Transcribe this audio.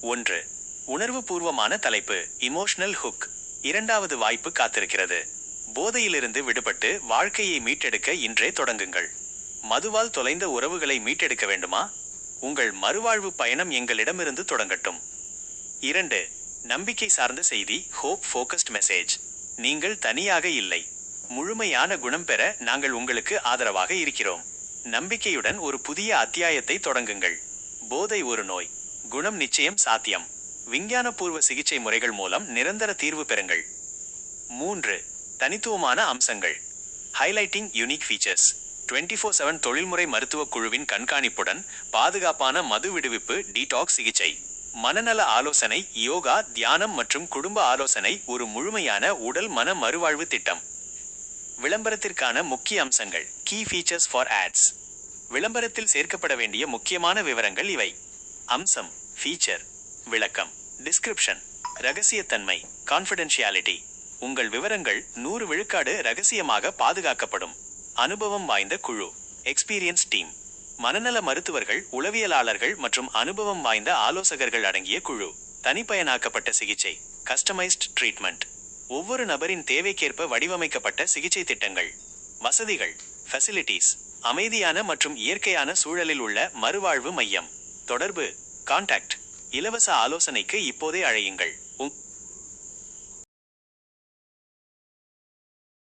ஒன்று உணர்வுபூர்வமான தலைப்பு இமோஷனல் ஹுக் இரண்டாவது வாய்ப்பு காத்திருக்கிறது. போதையிலிருந்து விடுபட்டு வாழ்க்கையை மீட்டெடுக்க இன்றே தொடங்குங்கள். மதுவால் தொலைந்த உறவுகளை மீட்டெடுக்க வேண்டுமா? உங்கள் மறுவாழ்வு பயணம் எங்களிடமிருந்து தொடங்கட்டும். இரண்டு நம்பிக்கை சார்ந்த செய்தி ஹோப் ஃபோக்கஸ்ட் மெசேஜ் நீங்கள் தனியாக இல்லை. முழுமையான குணம் பெற நாங்கள் உங்களுக்கு ஆதரவாக இருக்கிறோம். நம்பிக்கையுடன் ஒரு புதிய அத்தியாயத்தை தொடங்குங்கள். போதை ஒரு நோய். குணம் நிச்சயம் சாத்தியம். விஞ்ஞானபூர்வ சிகிச்சை முறைகள் மூலம் நிரந்தர தீர்வு பெறுங்கள். மூன்று தனித்துவமான அம்சங்கள். Highlighting unique features twenty four seven தொழில்முறை மருத்துவக் குழுவின் கண்காணிப்புடன் பாதுகாப்பான மது விடுவிப்பு டீடாக்ஸ் சிகிச்சை. மனநல ஆலோசனை யோகா தியானம் மற்றும் குடும்ப ஆலோசனை ஒரு முழுமையான உடல் மன மறுவாழ்வு திட்டம். விளம்பரத்திற்கான முக்கிய அம்சங்கள். கீ ஃபீச்சர்ஸ் ஃபார் ஆட்ஸ் விளம்பரத்தில் சேர்க்கப்பட வேண்டிய முக்கியமான விவரங்கள் இவை. அம்சம் ஃபீச்சர் விளக்கம் டிஸ்கிரிப்ஷன் ரகசியத்தன்மை கான்ஃபிடென்ஷியாலிட்டி உங்கள் விவரங்கள் நூறு விழுக்காடு ரகசியமாக பாதுகாக்கப்படும். அனுபவம் வாய்ந்த குழு எக்ஸ்பீரியன்ஸ் டீம் மனநல மருத்துவர்கள் உளவியலாளர்கள் மற்றும் அனுபவம் வாய்ந்த ஆலோசகர்கள் அடங்கிய குழு. தனிப்பயனாக்கப்பட்ட சிகிச்சை கஸ்டமைஸ்ட் ட்ரீட்மெண்ட் ஒவ்வொரு நபரின் தேவைக்கேற்ப வடிவமைக்கப்பட்ட சிகிச்சை திட்டங்கள். வசதிகள் ஃபெசிலிட்டிஸ் அமைதியான மற்றும் இயற்கையான சூழலில் உள்ள மறுவாழ்வு மையம். தொடர்பு. கான்டாக்ட். இலவச ஆலோசனைக்கு இப்போதே அழையுங்கள். உங்-